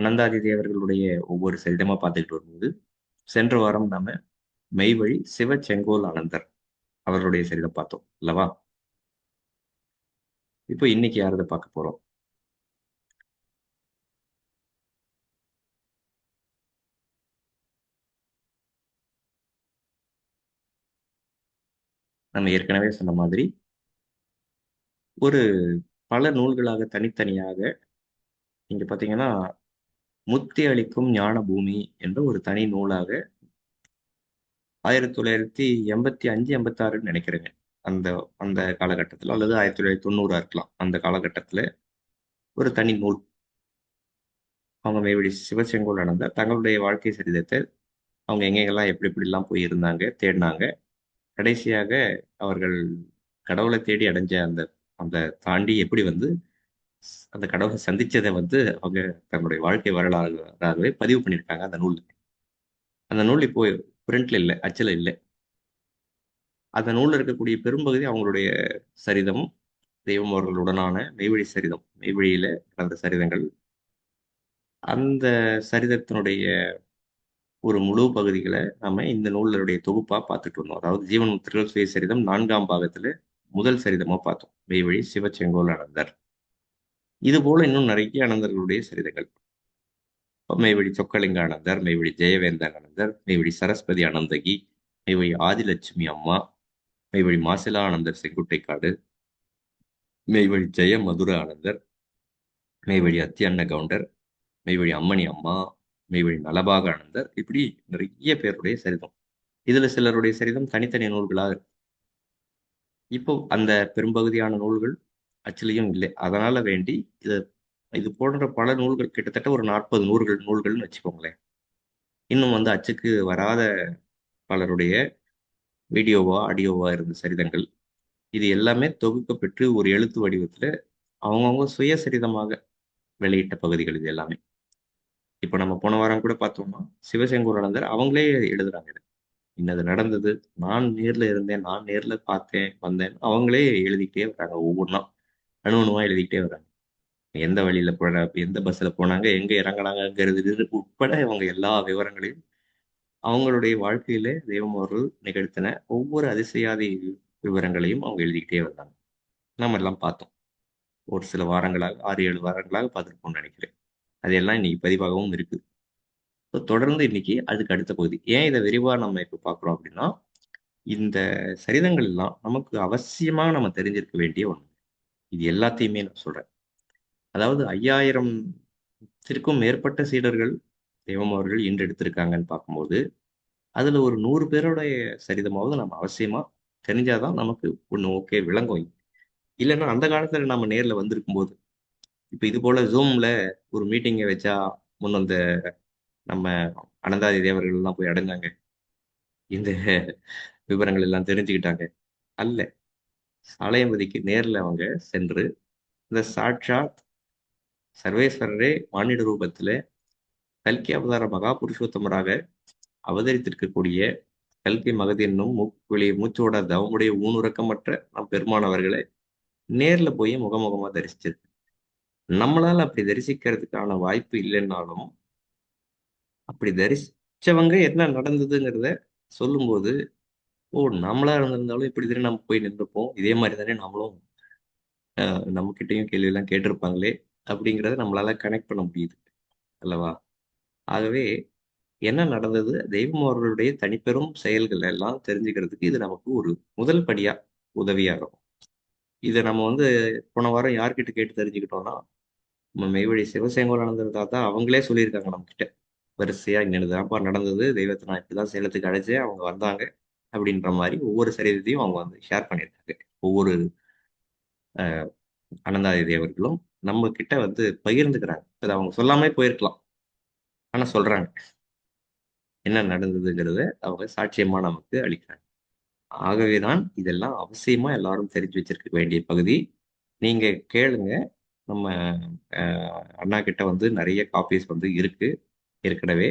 அனந்தாதி தேவர்களுடைய ஒவ்வொரு சரிதமா பார்த்துக்கிட்டு வரும்போது சென்ற வாரம் நாம மெய்வழி சிவ செங்கோல் அனந்தர் அவர்களுடைய சரிதம் பார்த்தோம் அல்லவா? இப்போ இன்னைக்கு யாரதை பார்க்க போறோம்? நம்ம ஏற்கனவே சொன்ன மாதிரி ஒரு பல நூல்களாக தனித்தனியாக நீங்க பாத்தீங்கன்னா முத்தி அளிக்கும் ஞான பூமி என்ற ஒரு தனி நூலாக ஆயிரத்தி தொள்ளாயிரத்தி எண்பத்தி அஞ்சு எண்பத்தாறுன்னு நினைக்கிறேங்க. அந்த அந்த காலகட்டத்தில் அல்லது ஆயிரத்தி தொள்ளாயிரத்தி தொண்ணூறா இருக்கலாம். அந்த காலகட்டத்தில் ஒரு தனி நூல். அவங்க மேபடி சிவசெங்கோல் நடந்த தங்களுடைய வாழ்க்கை சரிதத்தை அவங்க எங்கெங்கெல்லாம் எப்படி எப்படிலாம் போய் இருந்தாங்க தேடினாங்க. கடைசியாக அவர்கள் கடவுளை தேடி அடைஞ்ச அந்த அந்த தாண்டி எப்படி வந்து அந்த கடவுளை சந்திச்சதை வந்து அவங்க தங்களுடைய வாழ்க்கை வரலாறாகவே பதிவு பண்ணியிருக்காங்க அந்த நூல் அந்த நூல் இப்போ பிரிண்ட்ல இல்லை அச்சில் இல்லை. அந்த நூலில் இருக்கக்கூடிய பெரும்பகுதி அவங்களுடைய சரிதம் தெய்வம் அவர்களுடனான மெய்வழி சரிதம் மெய்வழியில நடந்த சரிதங்கள். அந்த சரிதத்தினுடைய ஒரு முழு பகுதிகளை நம்ம இந்த நூலுடைய தொகுப்பா பார்த்துட்டு வந்தோம். அதாவது ஜீவன் முத்திர்கள் சுய சரிதம் நான்காம் பாகத்துல முதல் சரிதமா பார்த்தோம். மெய்வழி சிவச்செங்கோல் நடந்தார் இது போல இன்னும் நிறைய அனந்தர்களுடைய சரிதங்கள் மெய்வழி சொக்கலிங்க அனந்தர் மெய்வழி ஜெயவேந்தன் அனந்தர் மெய்வழி சரஸ்வதி அனந்தகி மெய்வழி ஆதிலட்சுமி அம்மா மெய்வழி மாசிலா ஆனந்தர் செங்குட்டைக்காடு மெய்வழி ஜெய மதுர ஆனந்தர் மெய்வழி அத்தியன்ன கவுண்டர் மெய்வழி அம்மணி அம்மா மெய்வழி நலபாக ஆனந்தர் இப்படி நிறைய பேருடைய சரிதம். இதுல சிலருடைய சரிதம் தனித்தனி நூல்களாக இருக்கு. இப்போ அந்த பெரும்பகுதியான நூல்கள் அச்சிலையும் இல்லை. அதனால வேண்டி இதை இது போன்ற பல நூல்கள் கிட்டத்தட்ட ஒரு நாற்பது நூல்கள் நூல்கள்னு வச்சுக்கோங்களேன். இன்னும் வந்து அச்சுக்கு வராத பலருடைய வீடியோவா ஆடியோவா இருந்த சரிதங்கள் இது எல்லாமே தொகுக்கப்பெற்று ஒரு எழுத்து வடிவத்தில் அவங்கவுங்க சுயசரிதமாக வெளியிட்ட பகுதிகள் இது எல்லாமே. இப்போ நம்ம போன வாரம் கூட பார்த்தோம்னா சிவசங்கர் அனந்தர் அவங்களே எழுதுறாங்க இது. இன்னது நடந்தது நான் நேரில் இருந்தேன் நான் நேரில் பார்த்தேன் வந்தேன் அவங்களே எழுதிக்கிட்டே வராங்க ஒவ்வொன்றா அணு அணுவா எழுதிக்கிட்டே வராங்க. எந்த வழியில போன எந்த பஸ்ல போனாங்க எங்க இறங்கினாங்கிறது உட்பட அவங்க எல்லா விவரங்களையும் அவங்களுடைய வாழ்க்கையில தெய்வம் அவர்கள் நிகழ்த்தின ஒவ்வொரு அதிசயாதி விவரங்களையும் அவங்க எழுதிக்கிட்டே வந்தாங்க. நம்ம எல்லாம் பார்த்தோம். ஒரு சில வாரங்களாக ஆறு ஏழு வாரங்களாக பார்த்துருப்போம்னு நினைக்கிறேன். அதெல்லாம் இன்னைக்கு பதிவாகவும் இருக்கு. ஸோ தொடர்ந்து இன்னைக்கு அதுக்கு அடுத்த பகுதி. ஏன் இதை விரிவாக நம்ம இப்போ பார்க்குறோம் அப்படின்னா இந்த சரிதங்கள் எல்லாம் நமக்கு அவசியமாக நம்ம தெரிஞ்சிருக்க வேண்டிய ஒன்று இது எல்லாத்தையுமே நான் சொல்றேன். அதாவது ஐயாயிரம் திற்கும் மேற்பட்ட சீடர்கள் தெய்வம் அவர்கள் இன்று எடுத்திருக்காங்கன்னு பார்க்கும்போது அதுல ஒரு நூறு பேருடைய சரிதமாவது நம்ம அவசியமா தெரிஞ்சாதான் நமக்கு ஒன்று ஓகே விளங்கும். இல்லைன்னா அந்த காலத்துல நம்ம நேர்ல வந்திருக்கும் போது இப்ப இது போல ஜூம்ல ஒரு மீட்டிங்கை வச்சா முன் அந்த நம்ம அனந்தாதி தேவர்கள் எல்லாம் போய் அடைஞ்சாங்க இந்த விவரங்கள் எல்லாம் தெரிஞ்சுக்கிட்டாங்க. அல்ல. சாலையம்பதிக்கு நேர்ல அவங்க சென்று இந்த சாட்சாத் சர்வேஸ்வரரே மானிட ரூபத்துல கல்கி அவதார மகா புருஷோத்தமராக அவதரித்திருக்கக்கூடிய கல்கி மகதி என்னும் மூக்குவெளி மூச்சோட தவமுடைய ஊனுறக்கமற்ற நம் பெருமானவர்களை நேர்ல போய் முகமுகமா தரிசிச்சிருக்கு. நம்மளால் அப்படி தரிசிக்கிறதுக்கான வாய்ப்பு இல்லைன்னாலும் அப்படி தரிசிச்சவங்க என்ன நடந்ததுங்கிறத சொல்லும்போது ஓ நம்மளா இருந்திருந்தாலும் இப்படி தானே நம்ம போய் நின்றுப்போம். இதே மாதிரி தானே நம்மளும் நம்ம கிட்டையும் கேள்வி எல்லாம் கேட்டிருப்பாங்களே அப்படிங்கிறத நம்மளால கனெக்ட் பண்ண முடியுது. அல்லவா? ஆகவே என்ன நடந்தது? தெய்வம் அவர்களுடைய தனிப்பெரும் செயல்கள் எல்லாம் தெரிஞ்சுக்கிறதுக்கு இது நமக்கு ஒரு முதல் படியா உதவியாகும் இருக்கும். இதை நம்ம வந்து போன வாரம் யார்கிட்ட கேட்டு தெரிஞ்சுக்கிட்டோம்னா நம்ம மெய்வழி சிவசேங்கோலானந்தர் தாத்தா அவங்களே சொல்லியிருக்காங்க நம்ம கிட்ட வரிசையா இன்னதான்ப்பா நடந்தது தெய்வத்தை நான் இப்படிதான் சேலத்துக்கு அழைச்சேன் அவங்க வந்தாங்க. அப்படின்ற மாதிரி ஒவ்வொரு சரீரத்தையும் அவங்க வந்து ஷேர் பண்ணியிருக்காங்க. ஒவ்வொரு அனந்தாதி தேவர்களும் நம்ம கிட்ட வந்து பகிர்ந்துக்கிறாங்க. அது அவங்க சொல்லாமே போயிருக்கலாம். ஆனா சொல்றாங்க. என்ன நடந்ததுங்கிறத அவங்க சாட்சியமா நமக்கு அளிக்கிறாங்க. ஆகவேதான் இதெல்லாம் அவசியமா எல்லாரும் தெரிஞ்சு வச்சிருக்க வேண்டிய பகுதி. நீங்க கேளுங்க. நம்ம அண்ணா கிட்ட வந்து நிறைய காப்பீஸ் வந்து இருக்கு ஏற்கனவே.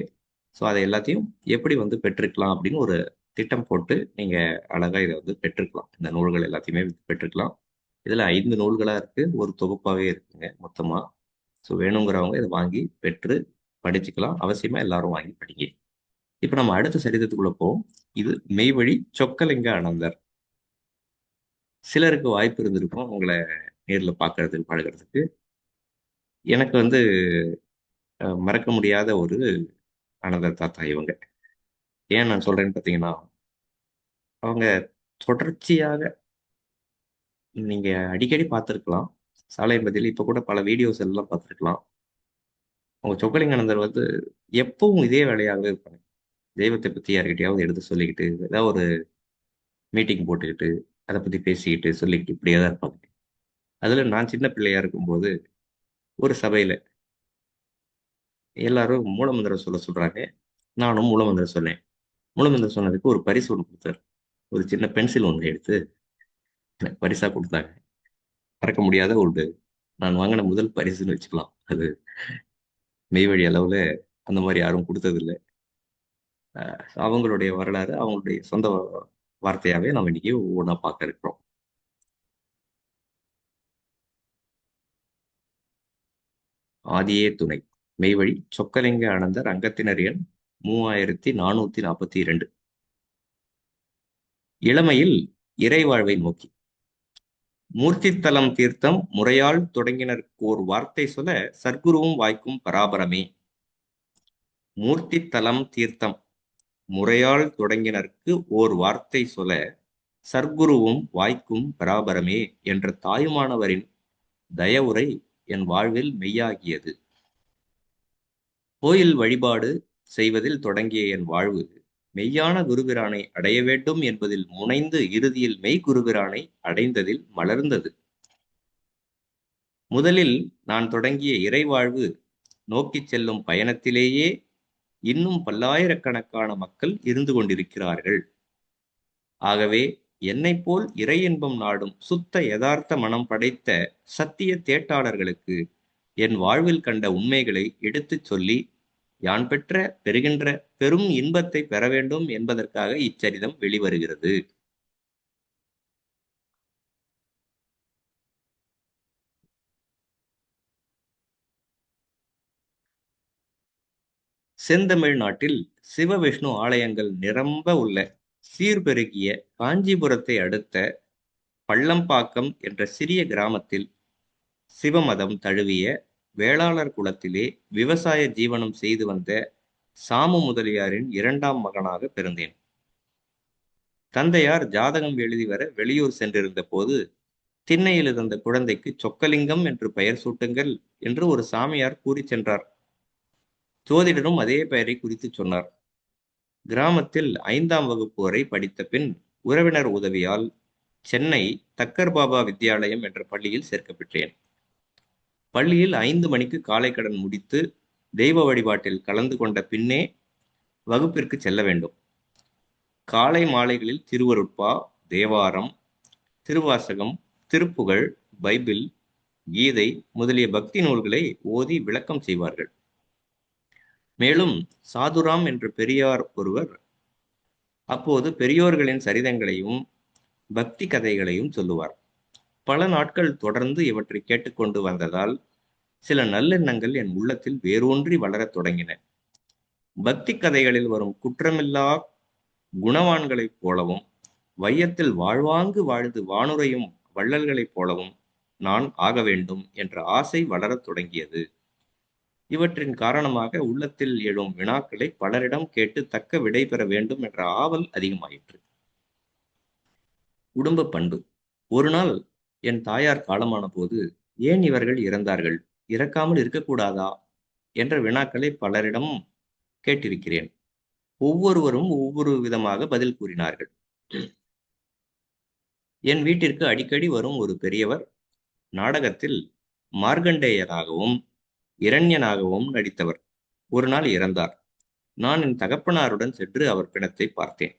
ஸோ அதை எல்லாத்தையும் எப்படி வந்து பெற்றுக்கலாம் அப்படின்னு ஒரு திட்டம் போட்டு நீங்க அழகா இதை வந்து பெற்றுக்கலாம் இந்த நூல்கள் எல்லாத்தையுமே பெற்றுக்கலாம் இதுல ஐந்து நூல்களா இருக்கு. ஒரு தொகுப்பாவே இருக்குங்க மொத்தமா. ஸோ வேணுங்கிறவங்க இதை வாங்கி பெற்று படிச்சுக்கலாம். அவசியமா எல்லாரும் வாங்கி படிங்க. இப்ப நம்ம அடுத்த சரித்திரத்துக்குள்ள போவோம். இது மெய்வழி சொக்கலிங்க அனந்தர். சிலருக்கு வாய்ப்பு இருந்திருக்கும். உங்களை நேர்ல பார்க்கறதுக்கு பழகிறதுக்கு எனக்கு வந்து மறக்க முடியாத ஒரு அனந்தர் தாத்தா இவங்க. ஏன் நான் சொல்றேன்னு பார்த்தீங்கன்னா அவங்க தொடர்ச்சியாக நீங்க அடிக்கடி பார்த்துருக்கலாம் சாலை பதில் இப்போ கூட பல வீடியோஸ் எல்லாம் பார்த்துருக்கலாம் அவங்க சொக்கலிங்கானந்தர் வந்து எப்பவும் இதே வேலையாகவே இருப்பாங்க. தெய்வத்தை பற்றி யார்கிட்டயாவது எடுத்து சொல்லிக்கிட்டு ஏதாவது ஒரு மீட்டிங் போட்டுக்கிட்டு அதை பற்றி பேசிக்கிட்டு சொல்லிக்கிட்டு இப்படியே தான் இருப்பாங்க. அதில் நான் சின்ன பிள்ளையா இருக்கும்போது ஒரு சபையில் எல்லாரும் மூலமந்திரம் சொல்ல சொல்கிறாங்க நானும் மூலமந்திரம் சொன்னேன். மூலமந்திரம் சொன்னதுக்கு ஒரு பரிசு ஒன்று கொடுத்தாரு. ஒரு சின்ன பென்சில் ஒன்று எடுத்து எனக்கு பரிசா கொடுத்தாங்க. மறக்க முடியாத ஒரு நான் வாங்கின முதல் பரிசுன்னு வச்சுக்கலாம். அது மெய்வழி அளவுல அந்த மாதிரி யாரும் கொடுத்ததில்லை. அவங்களுடைய வரலாறு அவங்களுடைய சொந்த வார்த்தையாவே நம்ம இன்னைக்கு ஒவ்வொன்றா பார்க்க இருக்கிறோம். ஆதியே துணை. மெய்வழி சொக்கலிங்க ஆனந்தர் அங்கத்தினர் எண் மூவாயிரத்தி நானூத்தி நாற்பத்தி இரண்டு. இளமையில் இறைவாழ்வை நோக்கி. மூர்த்தித்தலம் தீர்த்தம் முறையால் தொடங்கினருக்கு ஒரு வார்த்தை சொல்ல சர்க்குருவும் வாய்க்கும் பராபரமே. மூர்த்தித்தலம் தீர்த்தம் முறையால் தொடங்கினருக்கு ஓர் வார்த்தை சொல்ல சர்க்குருவும் வாய்க்கும் பராபரமே என்ற தாயுமானவரின் தயவுரை என் வாழ்வில் மெய்யாகியது. கோயில் வழிபாடு செய்வதில் தொடங்கிய என் வாழ்வு. மெய்யான குருபிரானை அடைய வேண்டும் என்பதில் முனைந்து இறுதியில் மெய் குருபிரானை அடைந்ததில் மலர்ந்தது. முதலில் நான் தொடங்கிய இறைவாழ்வு நோக்கிச் செல்லும் பயணத்திலேயே இன்னும் பல்லாயிரக்கணக்கான மக்கள் இருந்து கொண்டிருக்கிறார்கள். ஆகவே என்னைப் போல் இறை இன்பம் நாடும் சுத்த யதார்த்த மனம் படைத்த சத்திய தேட்டாளர்களுக்கு என் வாழ்வில் கண்ட உண்மைகளை எடுத்துச் சொல்லி யான் பெற்ற பெறுகின்ற பெரும் இன்பத்தை பெற வேண்டும் என்பதற்காக இச்சரிதம் வெளிவருகிறது. செந்தமிழ் நாட்டில் சிவவிஷ்ணு ஆலயங்கள் நிரம்ப உள்ள சீர்பெருகிய காஞ்சிபுரத்தை அடுத்த பள்ளம்பாக்கம் என்ற சிறிய கிராமத்தில் சிவமதம் தழுவிய வேளாளர் குலத்திலே விவசாய ஜீவனம் செய்து வந்த சாமு முதலியாரின் இரண்டாம் மகனாக பிறந்தேன். தந்தையார் ஜாதகம் எழுதி வர வெளியூர் சென்றிருந்த போது திண்ணையில் இருந்த குழந்தைக்கு சொக்கலிங்கம் என்று பெயர் சூட்டுங்கள் என்று ஒரு சாமியார் கூறி சென்றார். ஜோதிடரும் அதே பெயரை குறித்து சொன்னார். கிராமத்தில் ஐந்தாம் வகுப்பு வரை படித்த பின் உறவினர் உதவியால் சென்னை தக்கர் பாபா வித்யாலயம் என்ற பள்ளியில் சேர்க்கப்பட்டேன். பள்ளியில் ஐந்து மணிக்கு காலை கடன் முடித்து தெய்வ வழிபாட்டில் கலந்து கொண்ட பின்னே வகுப்பிற்கு செல்ல வேண்டும். காலை மாலைகளில் திருவருட்பா தேவாரம் திருவாசகம் திருப்புகழ் பைபிள் கீதை முதலிய பக்தி நூல்களை ஓதி விளக்கம் செய்வார்கள். மேலும் சாதுராம் என்ற பெரியார் ஒருவர் அப்போது பெரியோர்களின் சரிதங்களையும் பக்தி கதைகளையும் சொல்லுவார். பல நாட்கள் தொடர்ந்து இவற்றை கேட்டுக்கொண்டு வந்ததால் சில நல்லெண்ணங்கள் என் உள்ளத்தில் வேரூன்றி வளரத் தொடங்கின. பக்தி கதைகளில் வரும் குற்றமில்லா குணவான்களைப் போலவும் வையத்தில் வாழ்வாங்கு வாழ்ந்து வானுரையும் வள்ளல்களைப் போலவும் நான் ஆக வேண்டும் என்ற ஆசை வளரத் தொடங்கியது. இவற்றின் காரணமாக உள்ளத்தில் எழும் வினாக்களை பலரிடம் கேட்டு தக்க விடை பெற வேண்டும் என்ற ஆவல் அதிகமாயிற்று. குடும்ப பண்பு. ஒரு நாள் என் தாயார் காலமான போது ஏன் இவர்கள் இறந்தார்கள்? இறக்காமல் இருக்கக்கூடாதா? என்ற வினாக்களை பலரிடம் கேட்டிருக்கிறேன். ஒவ்வொருவரும் ஒவ்வொரு விதமாக பதில் கூறினார்கள். என் வீட்டிற்கு அடிக்கடி வரும் ஒரு பெரியவர் நாடகத்தில் மார்கண்டேயராகவும் இரண்யனாகவும் நடித்தவர். ஒரு நாள் இறந்தார். நான் என் தகப்பனாருடன் சென்று அவர் பிணத்தை பார்த்தேன்.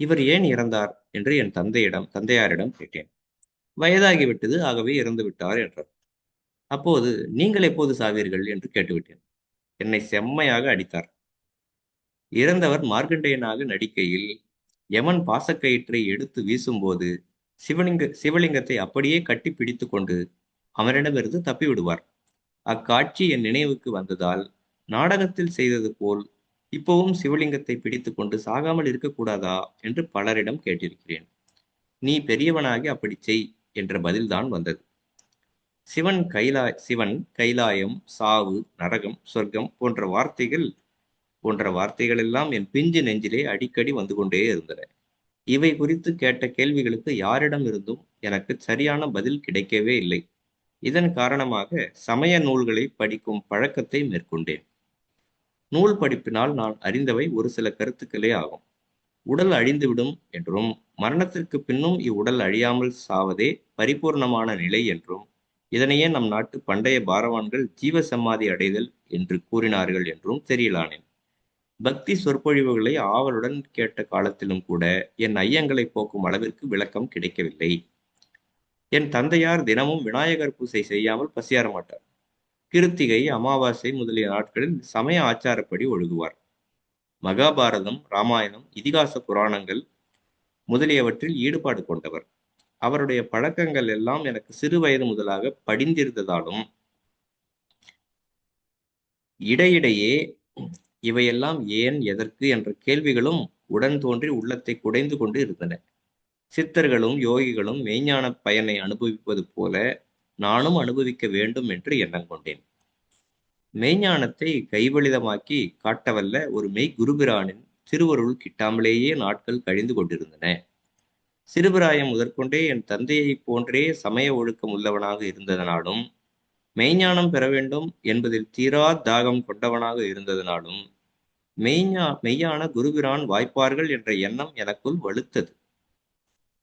இவர் ஏன் இறந்தார்? என்று என் தந்தையிடம் தந்தையாரிடம் கேட்டேன். வயதாகிவிட்டது ஆகவே இறந்து விட்டார் என்றார். அப்போது நீங்கள் எப்போது சாவீர்கள்? என்று கேட்டுவிட்டேன். என்னை செம்மையாக அடித்தார். இறந்தவர் மார்க்கண்டேயனாக நடிக்கையில் யமன் பாசக்கயிற்றை எடுத்து வீசும்போது சிவலிங்க சிவலிங்கத்தை அப்படியே கட்டி பிடித்து கொண்டு அவனிடமிருந்து தப்பி விடுவார் அக்காட்சி என் நினைவுக்கு வந்ததால் நாடகத்தில் செய்தது போல் இப்பவும் சிவலிங்கத்தை பிடித்துக்கொண்டு சாகாமல் இருக்கக்கூடாதா? என்று பலரிடம் கேட்டிருக்கிறேன். நீ பெரியவனாகி அப்படி செய். என்ற பதில்தான் வந்தது. சிவன் கைலா சிவன் கைலாயம் சாவு நரகம் சொர்க்கம் போன்ற வார்த்தைகள் போன்ற வார்த்தைகள் எல்லாம் என் பிஞ்சு நெஞ்சிலே அடிக்கடி வந்து கொண்டே இருந்தன. இவை குறித்து கேட்ட கேள்விகளுக்கு யாரிடம் இருந்தும் எனக்கு சரியான பதில் கிடைக்கவே இல்லை. இதன் காரணமாக சமய நூல்களை படிக்கும் பழக்கத்தை மேற்கொண்டேன். நூல் படிப்பினால் நான் அறிந்தவை ஒரு சில கருத்துக்களே ஆகும். உடல் அழிந்துவிடும் என்றும் மரணத்திற்கு பின்னும் இவ்வுடல் அழியாமல் சாவதே பரிபூர்ணமான நிலை என்றும் இதனையே நம் நாட்டு பண்டைய பாரவான்கள் ஜீவ சமாதி அடைதல் என்று கூறினார்கள் என்றும் தெரியலானேன். பக்தி சொற்பொழிவுகளை ஆவலுடன் கேட்ட காலத்திலும் கூட என் ஐயங்களை போக்கும் அளவிற்கு விளக்கம் கிடைக்கவில்லை. என் தந்தையார் தினமும் விநாயகர் பூசை செய்யாமல் பசியார மாட்டார். கிருத்திகை அமாவாசை முதலிய நாட்களில் சமய ஆச்சாரப்படி ஒழுகுவார். மகாபாரதம் ராமாயணம் இதிகாச புராணங்கள் முதலியவற்றில் ஈடுபாடு கொண்டவர். அவருடைய பழக்கங்கள் எல்லாம் எனக்கு சிறு வயது முதலாக படிந்திருந்ததாலும் இடையிடையே இவையெல்லாம் ஏன் எதற்கு என்ற கேள்விகளும் உடன் தோன்றி உள்ளத்தை குடைந்து கொண்டு இருந்தன. சித்தர்களும் யோகிகளும் மெய்ஞான பயனை அனுபவிப்பது போல நானும் அனுபவிக்க வேண்டும் என்று எண்ணம் கொண்டேன். மெய்ஞானத்தை கைவலிதமாக்கி காட்டவல்ல ஒரு மெய் குருபிரானின் திருவருள் கிட்டாமலேயே நாட்கள் கழிந்து கொண்டிருந்தன. சிறுபிராயம் முதற்கொண்டே என் தந்தையைப் போன்றே சமய ஒழுக்கம் உள்ளவனாக இருந்ததனாலும் மெய்ஞானம் பெற வேண்டும் என்பதில் தீரா தாகம் கொண்டவனாக இருந்ததனாலும் மெய்ஞா மெய்யான குருபிரான் வாய்ப்பார்கள் என்ற எண்ணம் எனக்குள் வலுத்தது.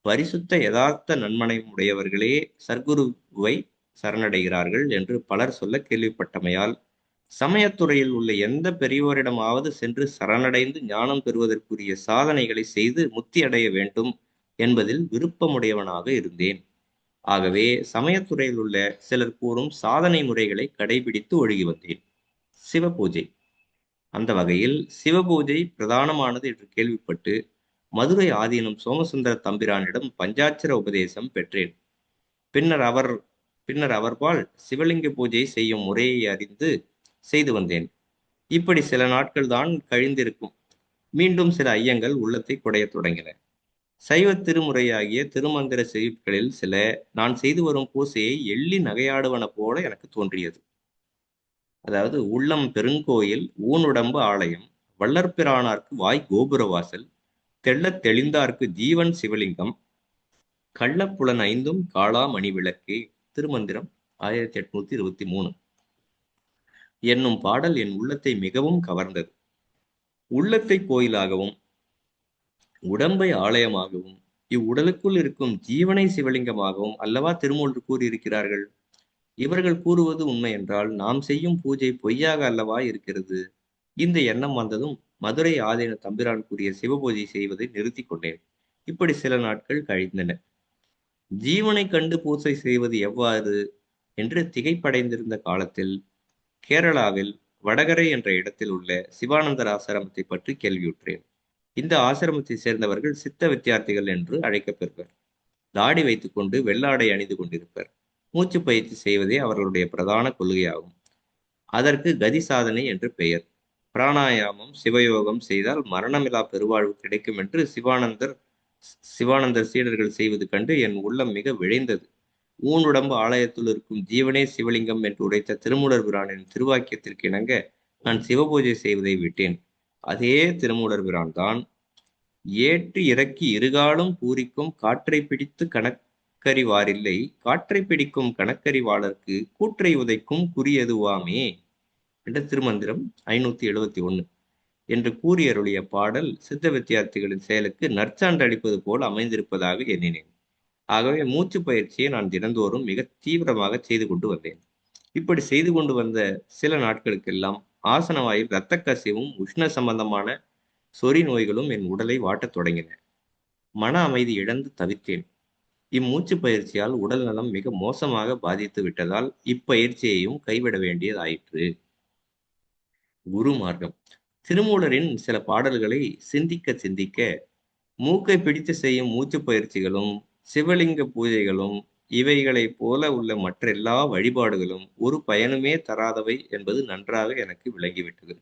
பரிசுத்த யதார்த்த நன்மனை உடையவர்களே சர்க்குருவை சரணடைகிறார்கள் என்று பலர் சொல்ல கேள்விப்பட்டமையால் சமயத்துறையில் உள்ள எந்த பெரியோரிடமாவது சென்று சரணடைந்து ஞானம் பெறுவதற்குரிய சாதனைகளை செய்து முத்தி அடைய வேண்டும் என்பதில் விருப்பமுடையவனாக இருந்தேன். ஆகவே சமயத்துறையில் உள்ள சிலர் கூறும் சாதனை முறைகளை கடைபிடித்து ஒழுகி வந்தேன். சிவபூஜை. அந்த வகையில் சிவபூஜை பிரதானமானது என்று கேள்விப்பட்டு மதுரை ஆதீனம் சோமசுந்தர தம்பிரானிடம் பஞ்சாட்சர உபதேசம் பெற்றேன். பின்னர் அவர் பின்னர் அவர்பால் சிவலிங்க பூஜை செய்யும் முறையை அறிந்து செய்து வந்தேன். இப்படி சில நாட்கள் தான் கழிந்திருக்கும். மீண்டும் சில ஐயங்கள் உள்ளத்தை குடையத் தொடங்கின. சைவ திருமுறையாகிய திருமந்திர செய்திகளில் சில நான் செய்து வரும் பூசையை எள்ளி நகையாடுவன போல எனக்கு தோன்றியது. அதாவது உள்ளம் பெருங்கோயில் ஊனுடம்பு ஆலயம் வள்ளற்பிரானார்க்கு வாய் கோபுரவாசல் தெள்ள தெளிந்தார்க்கு ஜீவன் சிவலிங்கம் கள்ளப்புலன் ஐந்தும் காளா மணி விளக்கு திருமந்திரம் ஆயிரத்தி எட்நூத்தி இருபத்தி மூணு. என்னும் பாடல் என் உள்ளத்தை மிகவும் கவர்ந்தது. உள்ளத்தை கோயிலாகவும் உடம்பை ஆலயமாகவும் இவ்வுடலுக்குள் இருக்கும் ஜீவனை சிவலிங்கமாகவும் அல்லவா திருமூன்று கூறியிருக்கிறார்கள்? இவர்கள் கூறுவது உண்மை என்றால் நாம் செய்யும் பூஜை பொய்யாக அல்லவா இருக்கிறது? இந்த எண்ணம் வந்ததும் மதுரை ஆதீன தம்பிரான் கூறிய சிவபூஜை செய்வதை நிறுத்தி கொண்டேன். இப்படி சில நாட்கள் கழிந்தன. ஜீவனை கண்டு பூஜை செய்வது எவ்வாறு? என்று திகைப்படைந்திருந்த காலத்தில் கேரளாவில் வடகரை என்ற இடத்தில் உள்ள சிவானந்தர் ஆசிரமத்தை பற்றி கேள்வியுற்றேன். இந்த ஆசிரமத்தை சேர்ந்தவர்கள் சித்த வித்தியார்த்திகள் என்று அழைக்கப்பெறுவர். தாடி வைத்துக்கொண்டு வெள்ளாடை அணிந்து கொண்டிருப்பர். மூச்சு பயிற்சி செய்வதே அவர்களுடைய பிரதான கொள்கையாகும். அதற்கு கதி சாதனை என்று பெயர். பிராணாயாமம் சிவயோகம் செய்தால் மரணமில்லா பெருவாழ்வு கிடைக்கும் என்று சிவானந்தர் சிவானந்தர் சீடர்கள் செய்வது கண்டு என் உள்ளம் மிக விழைந்தது. ஊனுடம்பு ஆலயத்தில் இருக்கும் ஜீவனே சிவலிங்கம் என்று உரைத்த திருமூலர் பிரானின் திருவாக்கியத்திற்கு இணங்க நான் சிவபூஜை செய்வதை விட்டேன். அதே திருமூலர் பிரான் தான் ஏற்று இறக்கி இருகாலும் பூரிக்கும் காற்றை பிடித்து கணக்கறிவாரில்லை காற்றை பிடிக்கும் கணக்கறிவாளருக்கு கூற்றை உதைக்கும் குறியதுவாமே என்ற திருமந்திரம் ஐநூத்தி எழுபத்தி ஒண்ணு என்று கூறியருளிய பாடல் சித்த வித்தியார்த்திகளின் செயலுக்கு நற்சான்று அளிப்பது போல் அமைந்திருப்பதாக எண்ணினேன். ஆகவே மூச்சு பயிற்சியை நான் தினந்தோறும் மிக தீவிரமாக செய்து கொண்டு வந்தேன். இப்படி செய்து கொண்டு வந்த சில நாட்களுக்கெல்லாம் ஆசன வாயில் இரத்த கசிவும் உஷ்ண சம்பந்தமான சொறி நோய்களும் என் உடலை வாட்டத் தொடங்கின. மன அமைதி இழந்து தவித்தேன். இம்மூச்சு பயிற்சியால் உடல் நலம் மிக மோசமாக பாதித்து விட்டதால் இப்பயிற்சியையும் கைவிட வேண்டியதாயிற்று. குரு மார்க்கம். திருமூலரின் சில பாடல்களை சிந்திக்க சிந்திக்க மூக்கை பிடித்து செய்யும் மூச்சு பயிற்சிகளும் சிவலிங்க பூஜைகளும் இவைகளைப் போல உள்ள மற்ற எல்லா வழிபாடுகளும் ஒரு பயனுமே தராதவை என்பது நன்றாக எனக்கு விளங்கிவிட்டது.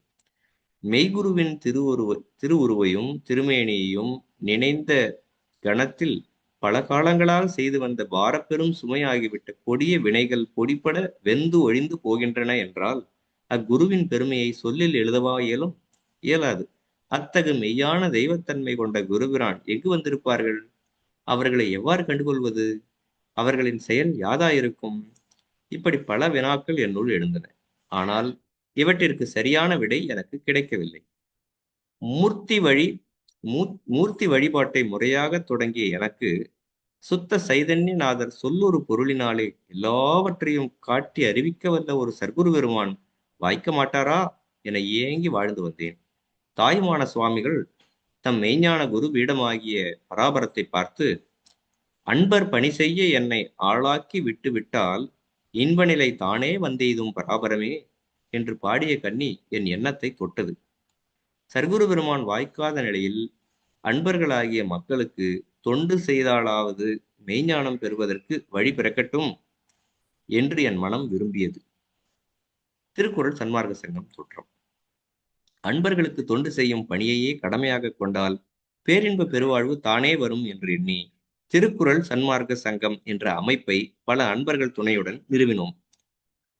மெய்குருவின் திருவுருவ திருவுருவையும் திருமேனியையும் நினைந்த கணத்தில் பல காலங்களால் செய்து வந்த பாரப்பெரும் சுமையாகிவிட்ட கொடிய வினைகள் பொடிப்பட வெந்து ஒழிந்து போகின்றன என்றால் அக்குருவின் பெருமையை சொல்லில் எழுதவா இயலும்? இயலாது. அத்தகு மெய்யான தெய்வத்தன்மை கொண்ட குருபிரான் எங்கு வந்திருப்பார்கள்? அவர்களை எவ்வாறு கண்டுகொள்வது? அவர்களின் செயல் யாதாயிருக்கும் இப்படி பல வினாக்கள் என்னுள் எழுந்தன. ஆனால் இவற்றிற்கு சரியான விடை எனக்கு கிடைக்கவில்லை. மூர்த்தி வழி மூர்த்தி வழிபாட்டை முறையாக தொடங்கிய எனக்கு சுத்த சைதன்யநாதர் சொல்லொரு பொருளினாலே எல்லாவற்றையும் காட்டி அறிவிக்க வந்த ஒரு சர்க்குரு பெருமான் வாய்க்க மாட்டாரா? என ஏங்கி வாழ்ந்து வந்தேன். தாய்மான சுவாமிகள் தம் மெய்ஞான குரு பீடமாகிய பராபரத்தை பார்த்து அன்பர் பணி செய்ய என்னை ஆளாக்கி விட்டு விட்டால் இன்பநிலை தானே வந்தெய்தும் பராபரமே என்று பாடிய கன்னி என் எண்ணத்தை தொட்டது. சர்க்குரு பெருமான் வாய்க்காத நிலையில் அன்பர்களாகிய மக்களுக்கு தொண்டு செய்தாலாவது மெய்ஞானம் பெறுவதற்கு வழி பிறக்கட்டும் என்று என் மனம் விரும்பியது. திருக்குறள் சன்மார்க்க சங்கம் தோற்றம். அன்பர்களுக்கு தொண்டு செய்யும் பணியையே கடமையாக கொண்டால் பேரின்ப பெருவாழ்வு தானே வரும் என்று எண்ணி திருக்குறள் சன்மார்க்க சங்கம் என்ற அமைப்பை பல அன்பர்கள் துணையுடன் நிறுவினோம்.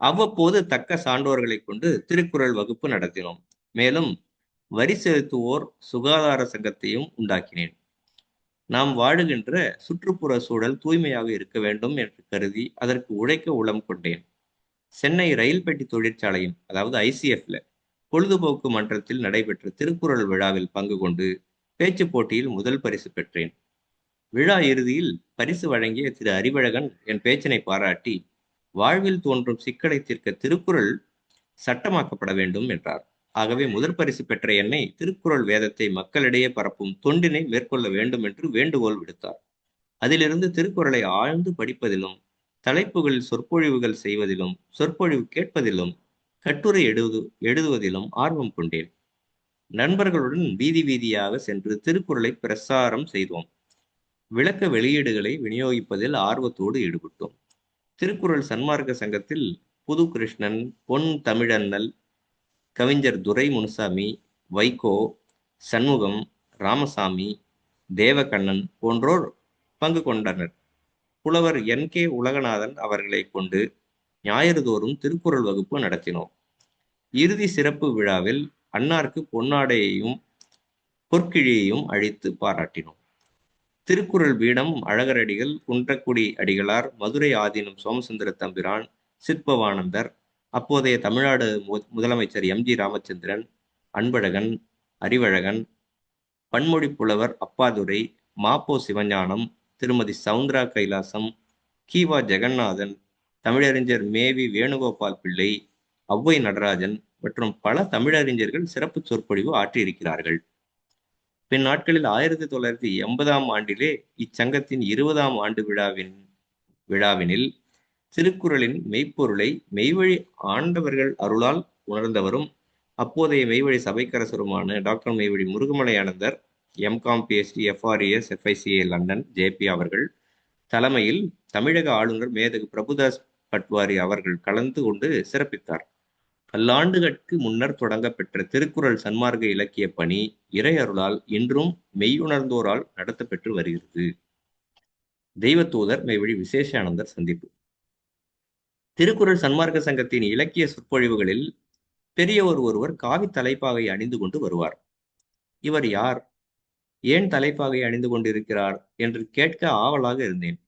அவ்வப்போது தக்க சான்றோர்களை கொண்டு திருக்குறள் வகுப்பு நடத்தினோம். மேலும் வரி செலுத்துவோர் சுகாதார சங்கத்தையும் உண்டாக்கினேன். நாம் வாழுகின்ற சுற்றுப்புற சூழல் தூய்மையாக இருக்க வேண்டும் என்று கருதி அதற்கு உழைக்க உளம் கொண்டேன். சென்னை ரயில் பெட்டி தொழிற்சாலையின் அதாவது ஐசிஎஃப்ல பொழுதுபோக்கு மன்றத்தில் நடைபெற்ற திருக்குறள் விழாவில் பங்கு கொண்டு பேச்சு போட்டியில் முதல் பரிசு பெற்றேன். விழா இறுதியில் பரிசு வழங்கிய திரு அறிவழகன் என் பேச்சினை பாராட்டி வாழ்வில் தோன்றும் சிக்கலை தீர்க்க திருக்குறள் சட்டமாக்கப்பட வேண்டும் என்றார். ஆகவே முதற் பரிசு பெற்ற என்னை திருக்குறள் வேதத்தை மக்களிடையே பரப்பும் தொண்டினை மேற்கொள்ள வேண்டும் என்று வேண்டுகோள் விடுத்தார். அதிலிருந்து திருக்குறளை ஆழ்ந்து படிப்பதிலும் தலைப்புகளில் சொற்பொழிவுகள் செய்வதிலும் சொற்பொழிவு கேட்பதிலும் கட்டுரை எழுது எழுதுவதிலும் ஆர்வம் கொண்டேன். நண்பர்களுடன் வீதி வீதியாக சென்று திருக்குறளை பிரசாரம் செய்தோம். விளக்க வெளியீடுகளை விநியோகிப்பதில் ஆர்வத்தோடு ஈடுபட்டோம். திருக்குறள் சன்மார்க்க சங்கத்தில் புது கிருஷ்ணன் பொன் தமிழண்ணல் கவிஞர் துரை முனுசாமி வைகோ சண்முகம் ராமசாமி தேவகண்ணன் போன்றோர் பங்கு கொண்டனர். புலவர் என் கே உலகநாதன் அவர்களை கொண்டு ஞாயிறுதோறும் திருக்குறள் வகுப்பு நடத்தினோம். இறுதி சிறப்பு விழாவில் அன்னாருக்கு பொன்னாடையையும் பொற்கிழியையும் அழித்து பாராட்டினோம். திருக்குறள் பீடம் அழகரடிகள் குன்றக்குடி அடிகளார் மதுரை ஆதீனம் சோமசுந்தர தம்பிரான் சிற்பவானந்தர் அப்போதைய தமிழ்நாடு முதலமைச்சர் எம் ஜி ராமச்சந்திரன் அன்பழகன் அறிவழகன் பன்மொழி புலவர் அப்பாதுரை மாப்போ சிவஞானம் திருமதி சவுந்தரா கைலாசம் கீவா ஜெகநாதன் தமிழறிஞர் மேவி வேணுகோபால் பிள்ளை ஔவை நடராஜன் மற்றும் பல தமிழறிஞர்கள் சிறப்பு சொற்பொழிவு ஆற்றியிருக்கிறார்கள். பின் நாட்களில் ஆயிரத்தி தொள்ளாயிரத்தி எண்பதாம் ஆண்டிலே இச்சங்கத்தின் இருபதாம் ஆண்டு விழாவின் விழாவினில் திருக்குறளின் மெய்ப்பொருளை மெய்வழி ஆண்டவர்கள் அருளால் உணர்ந்தவரும் அப்போதைய மெய்வழி சபைக்கரசருமான doctor Meyvazhi Murugamalai Anandar MCom BSD FRES FICA London JP அவர்கள் தலைமையில் தமிழக ஆளுநர் மேதகு பிரபுதாஸ் பட்வாரி அவர்கள் கலந்து கொண்டு சிறப்பித்தார். பல்லாண்டுகளுக்கு முன்னர் தொடங்கப்பெற்ற திருக்குறள் சன்மார்க்க இலக்கிய பணி இறையருளால் இன்றும் மெய்யுணர்ந்தோரால் நடத்தப்பெற்று வருகிறது. தெய்வத்தூதர் மெய்வழி விசேஷானந்தர் சந்திப்பு. திருக்குறள் சன்மார்க்க சங்கத்தின் இலக்கிய சொற்பொழிவுகளில் பெரியவர் ஒருவர் காவி தலைப்பாகை அணிந்து கொண்டு வருவார். இவர் யார்? ஏன் தலைப்பாகை அணிந்து கொண்டிருக்கிறார்? என்று கேட்க ஆவலாக இருந்தேன்.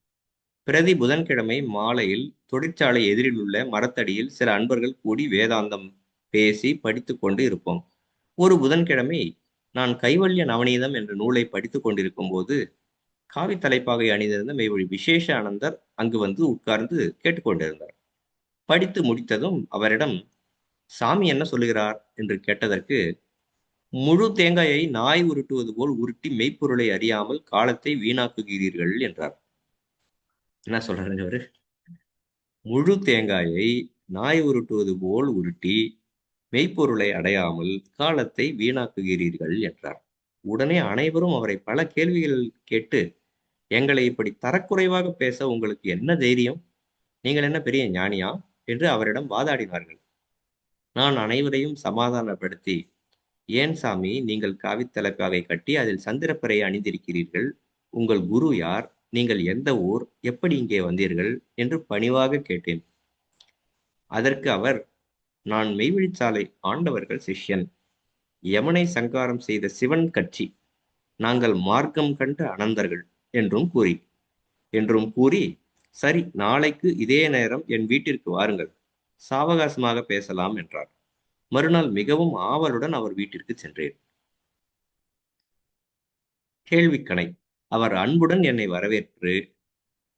பிரதி புதன்கிழமை மாலையில் தொழிற்சாலை எதிரில் உள்ள மரத்தடியில் சில அன்பர்கள் கூடி வேதாந்தம் பேசி படித்து கொண்டு இருப்போம். ஒரு புதன்கிழமை நான் கைவல்ய நவநீதம் என்ற நூலை படித்து கொண்டிருக்கும் போது காவி தலைப்பாகை அணிந்திருந்த மெய்வழி விசேஷ ஆனந்தர் அங்கு வந்து உட்கார்ந்து கேட்டுக்கொண்டிருந்தார் படித்து முடித்ததும் அவரிடம் சாமி என்ன சொல்லுகிறார்? என்று கேட்டதற்கு முழு தேங்காயை நாய் உருட்டுவது போல் உருட்டி மெய்ப்பொருளை அறியாமல் காலத்தை வீணாக்குகிறீர்கள் என்றார். என்ன சொல்றாரு அவரு? முழு தேங்காயை நாய் உருட்டுவது போல் உருட்டி மெய்ப்பொருளை அடையாமல் காலத்தை வீணாக்குகிறீர்கள் என்றார். உடனே அனைவரும் அவரை பல கேள்விகள் கேட்டு எங்களை இப்படி தரக்குறைவாக பேச உங்களுக்கு என்ன தைரியம்? நீங்கள் என்ன பெரிய ஞானியா? என்று அவரிடம் வாதாடினார்கள். நான் அனைவரையும் சமாதானப்படுத்தி ஏன் சாமி நீங்கள் காவித்தலக்காவை கட்டி அதில் சந்திரப்பறை அணிந்திருக்கிறீர்கள்? உங்கள் குரு யார்? நீங்கள் எந்த ஊர் எப்படி இங்கே வந்தீர்கள் என்று பணிவாக கேட்டேன். அதற்கு அவர் நான் மெய்வழிச்சாலை ஆண்டவர்கள் சிஷ்யன். யமனை சங்காரம் செய்த சிவன் கட்சி. நாங்கள் மார்க்கம் கண்ட அனந்தர்கள் என்றும் கூறி. என்றும் கூறி சரி நாளைக்கு இதே நேரம் என் வீட்டிற்கு வாருங்கள். சாவகாசமாக பேசலாம் என்றார். மறுநாள் மிகவும் ஆவலுடன் அவர் வீட்டிற்கு சென்றேன். கேள்விக்கணை. அவர் அன்புடன் என்னை வரவேற்று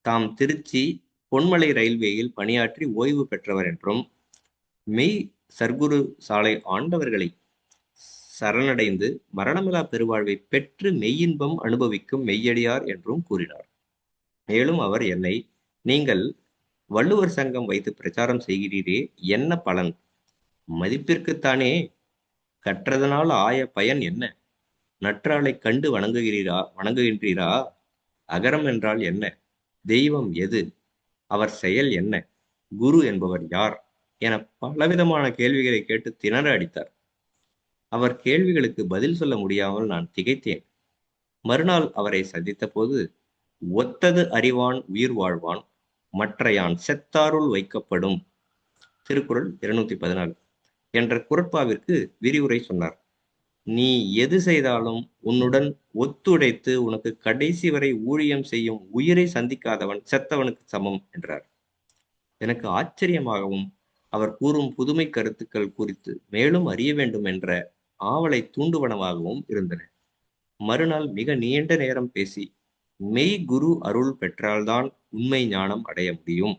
தாம் திருச்சி பொன்மலை ரயில்வேயில் பணியாற்றி ஓய்வு பெற்றவர் என்றும் மெய் சர்க்குரு சாலை ஆண்டவர்களை சரணடைந்து மரணமிலா பெருவாழ்வை பெற்று மெய்யின்பம் அனுபவிக்கும் மெய்யடியார் என்றும் கூறினார். மேலும் அவர் என்னை நீங்கள் வள்ளுவர் சங்கம் வைத்து பிரச்சாரம் செய்கிறீரே என்ன பலன்? மதிப்பிற்குத்தானே கற்றதனால் ஆய பயன் என்ன? நற்றாளை கண்டு வணங்குகிறீரா வணங்குகின்றீரா? அகரம் என்றால் என்ன? தெய்வம் எது? அவர் செயல் என்ன? குரு என்பவர் யார்? என பலவிதமான கேள்விகளை கேட்டு திணற அடித்தார். அவர் கேள்விகளுக்கு பதில் சொல்ல முடியாமல் நான் திகைத்தேன். மறுநாள் அவரை சந்தித்த போது ஒத்தது அறிவான் உயிர் வாழ்வான் மற்றையான் செத்தாருள் வைக்கப்படும். திருக்குறள் இருநூத்தி பதினாலு. என்ற குரட்பாவிற்கு விரிவுரை சொன்னார். நீ எது செய்தாலும் உன்னுடன் ஒத்துழைத்து உனக்கு கடைசி வரை ஊழியம் செய்யும் உயிரை சந்திக்காதவன் செத்தவனுக்கு சமம் என்றார். எனக்கு ஆச்சரியமாகவும் அவர் கூறும் புதுமை கருத்துக்கள் குறித்து மேலும் அறிய வேண்டும் என்ற ஆவலை தூண்டுவனவாகவும் இருந்தன. மறுநாள் மிக நீண்ட நேரம் பேசி மெய் குரு அருள் பெற்றால்தான் உண்மை ஞானம் அடைய முடியும்.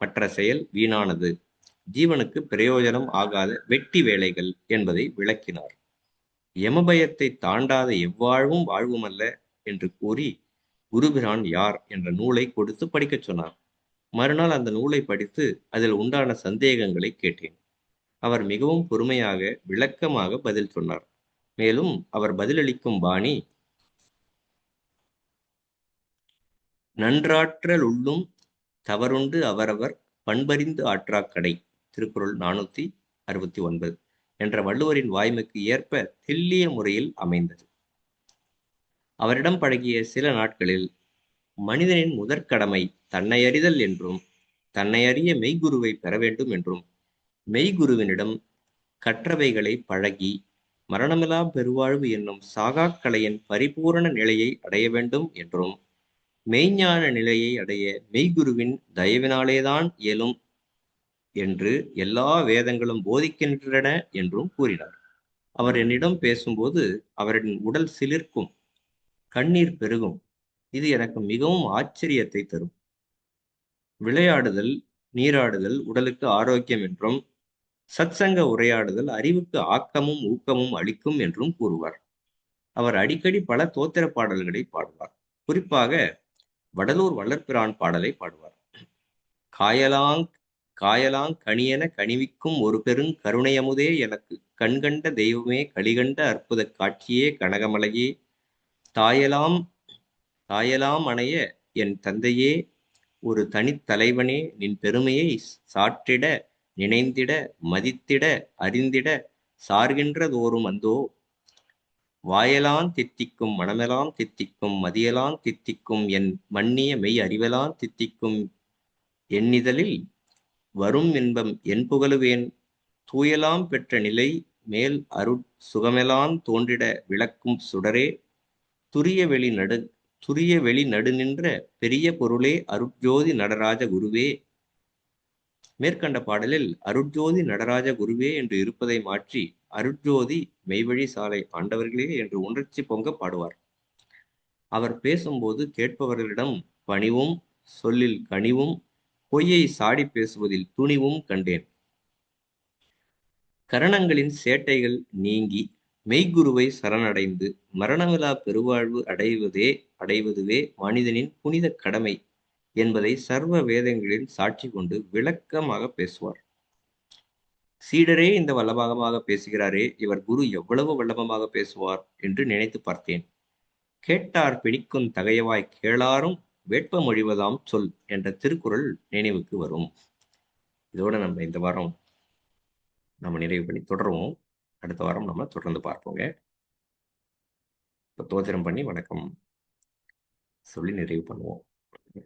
மற்ற செயல் வீணானது. ஜீவனுக்கு பிரயோஜனம் ஆகாத வெட்டி வேலைகள் என்பதை விளக்கினார். யமபயத்தை தாண்டாத எவ்வாழ்வும் வாழ்வுமல்ல என்று கூறி குருபிரான் யார் என்ற நூலை கொடுத்து படிக்கச் சொன்னார். மறுநாள் அந்த நூலை படித்து அதில் உண்டான சந்தேகங்களை கேட்டேன். அவர் மிகவும் பொறுமையாக விளக்கமாக பதில் சொன்னார். மேலும் அவர் பதிலளிக்கும் பாணி நன்றாற்றல் உள்ளும் தவறுண்டு அவரவர் பண்பறிந்து ஆற்றாக்கடை திருக்குறள் நானூத்தி அறுபத்தி ஒன்பது. என்ற வள்ளுவரின் வாய்மைக்கு ஏற்ப தெல்லிய முறையில் அமைந்தது. அவரிடம் பழகிய சில நாட்களில் மனிதனின் முதற்கடமை தன்னை அறிதல் என்றும் தன்னை அறிய மெய்குருவை பெற வேண்டும் என்றும் மெய்குருவினிடம் கற்றவைகளை பழகி மரணமில்லா பெருவாழ்வு என்னும் சாகாக்கலையின் பரிபூரண நிலையை அடைய வேண்டும் என்றும் மெய்ஞான நிலையை அடைய மெய்குருவின் தயவினாலேதான் இயலும் என்று எல்லா வேதங்களும் போதிக்கின்றன என்றும் கூறினார். அவர் என்னிடம் பேசும்போது அவரின் உடல் சிலிர்க்கும் கண்ணீர் பெருகும். இது எனக்கு மிகவும் ஆச்சரியத்தை தரும். விளையாடுதல் நீராடுதல் உடலுக்கு ஆரோக்கியம் என்றும் சத்சங்க உரையாடுதல் அறிவுக்கு ஆக்கமும் ஊக்கமும் அளிக்கும் என்றும் கூறுவார். அவர் அடிக்கடி பல தோத்திர பாடல்களை பாடுவார். குறிப்பாக வடலூர் வள்ளற்பிரான் பாடலை பாடுவார். காயலாங் காயலாங் கணியென கனிவிக்கும் ஒரு பெருங் கருணையமுதே எனக்கு. கண்கண்ட தெய்வமே கலிகண்ட அற்புத காட்சியே கனகமலையே. தாயலாம் தாயலாம் அணைய என் தந்தையே ஒரு தனித்தலைவனே நின் பெருமையை சாற்றிட நினைந்திட மதித்திட அறிந்திட சார்கின்றதோறும் அந்தோ. வாயலான் தித்திக்கும் மனமெலாம் தித்திக்கும் மதியலான் தித்திக்கும் என் மன்னிய மெய் அறிவலான் தித்திக்கும். எண்ணிதழில் வரும் இன்பம் என் புகழுவேன். தூயலாம் பெற்ற நிலை மேல் அருட் சுகமெலாம் தோன்றிட விளக்கும் சுடரே. துரிய வெளி நடு துரிய வெளி நடு நின்ற பெரிய பொருளே அருட்ஜோதி நடராஜ குருவே. மேற்கண்ட பாடலில் அருட்ஜோதி நடராஜ குருவே என்று இருப்பதை மாற்றி அருட்ஜோதி மெய்வழி சாலை ஆண்டவர்களே என்று உணர்ச்சி பொங்க பாடுவார். அவர் பேசும்போது கேட்பவர்களிடம் பணிவும் சொல்லில் கனிவும் பொய்யை சாடி பேசுவதில் துணிவும் கண்டேன். கரணங்களின் சேட்டைகள் நீங்கி மெய்குருவை சரணடைந்து மரணமிலா பெருவாழ்வு அடைவதே அடைவதுவே மனிதனின் புனித கடமை என்பதை சர்வ வேதங்களில் சாட்சி கொண்டு விளக்கமாக பேசுவார். சீடரே இந்த வல்லபமாக பேசுகிறாரே இவர் குரு எவ்வளவு வல்லபமாக பேசுவார் என்று நினைத்து பார்த்தேன். கேட்டார் பிடிக்கும் தகையவாய் கேளாரும் வேட்பமொழிவதாம் சொல் என்ற திருக்குறள் நினைவுக்கு வரும். இதோட நம்ம இந்த வாரம் நம்ம நிறைவு பண்ணி தொடருவோம். அடுத்த வாரம் நம்ம தொடர்ந்து பார்ப்போங்க. இப்போ தோத்திரம் பண்ணி வணக்கம். சொல்லி நிறைவு பண்ணுவோம்.